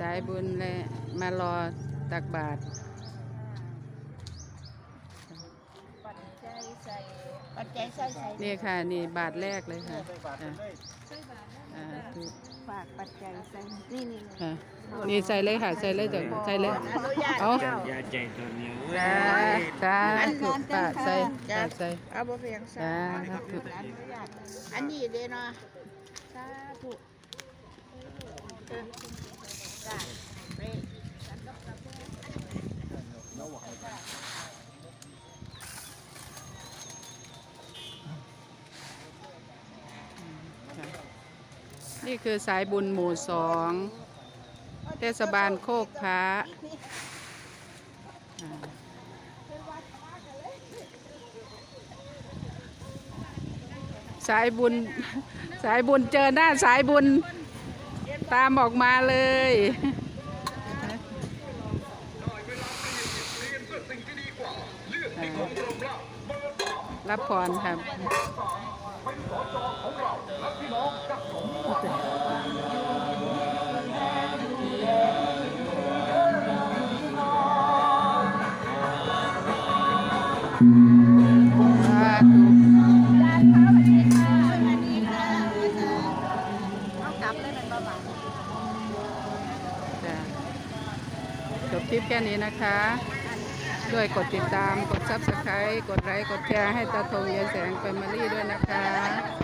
สายบุญและมารอตักบาตรปัจจัยใส่ปัจจัยใส่ใส่นี่ค่ะ นี่บาทแรกเลยค่ะอะอ่าถูกฝากปัจจัยใส่นี่นี่เลยค่ะนี่ใส่เลยค่ะ ใส่เลยจ้ะใส่เลยอนุญาตเอาเจ้าอย่าใจตัวเนี้ยเว้จ้ายจ้าถูกปาใส่ปาใส่เอาบ่เพียงใส่จ้าครับถูกอนุญาตอันนี้เด้เนาะสาธุเออจ้าไปฉั นี่คือสายบุญหมู่สองเทศบาลโคกพระสายบุญ สายบุญเจอหน้าสายบุญ ตามออกมาเลย รับพรครับสา จบคลิปแค่นี้นะคะด้วยกดติดตาม กดซับสไครต์กดไลค์ กดแชร์ให้ตาทงยายแสงแฟมิลี่ด้วยนะคะ